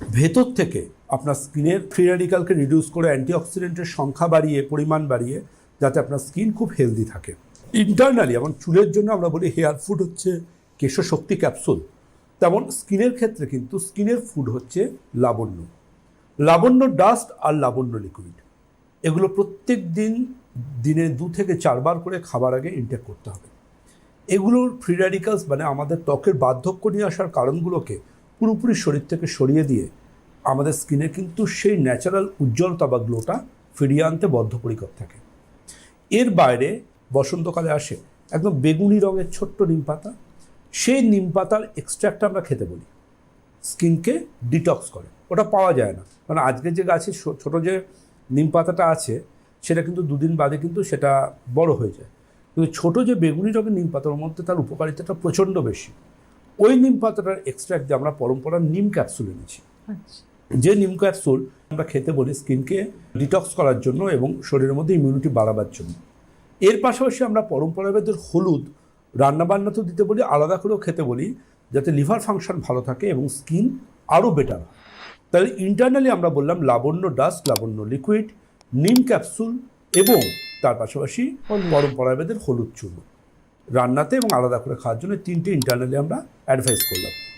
ভেতর থেকে আপনার স্কিনের ফ্রি রেডিকালকে রিডিউস করে অ্যান্টিঅক্সিডেন্টের সংখ্যা বাড়িয়ে, পরিমাণ বাড়িয়ে, যাতে আপনার স্কিন খুব হেলদি থাকে। ইন্টারনালি যেমন চুলের জন্য আমরা বলি হেয়ার ফুড হচ্ছে কেশশক্তি ক্যাপসুল তেমন স্কিনের ক্ষেত্রে কিন্তু স্কিনের ফুড হচ্ছে লাবণ্য। লাবণ্য ডাস্ট আর লাবণ্য লিকুইড এগুলো প্রত্যেক দিন, দিনে দু থেকে চারবার করে খাবার আগে ইনটেক করতে হবে। এগুলোর ফ্রি র্যাডিক্যালস মানে আমাদের ত্বকের বার্ধক্য নিয়ে আসার কারণগুলোকে পুরোপুরি শরীর থেকে সরিয়ে দিয়ে আমাদের স্কিনে কিন্তু সেই ন্যাচারাল উজ্জ্বলতা বা গ্লোটা ফিরিয়ে আনতে বদ্ধপরিকর থাকে। এর বাইরে বসন্তকালে আসে একদম বেগুনি রঙের ছোট্ট নিম পাতা। সেই নিম পাতার এক্সট্র্যাক্ট আমরা খেতে বলি। স্কিনকে ডিটক্স করে। ওটা পাওয়া যায় না। মানে আজকে যে গাছে ছোট যে নিম পাতাটা আছে, সেটা কিন্তু দুদিন বাদে কিন্তু সেটা বড় হয়ে যায়। কিন্তু ছোটো যে বেগুনি রঙের নিম পাতার মধ্যে তার উপকারিতাটা প্রচণ্ড বেশি। ওই নিম পাতাটার এক্সট্র্যাক্ট দিয়ে আমরা পরম্পরার নিম ক্যাপসুল এনেছি। আচ্ছা। যে নিম ক্যাপসুল আমরা খেতে বলি স্কিনকে ডিটক্স করার জন্য এবং শরীরের মধ্যে ইমিউনিটি বাড়াবার জন্য। এর পাশাপাশি আমরা পরম্পরাগত হলুদ রান্নাবান্নাতেও দিতে বলি আলাদা করেও খেতে বলি যাতে লিভার ফাংশন ভালো থাকে এবং স্কিন আরও বেটার তাহলে ইন্টারনালি আমরা বললাম Labanya dust Labanya liquid neem capsule এবং তার পাশাপাশি পরম্পরাবেদের হলুদ চূর্ণ রান্নাতে এবং আলাদা করে খাওয়ার জন্য তিনটে ইন্টারনালি আমরা অ্যাডভাইস করলাম।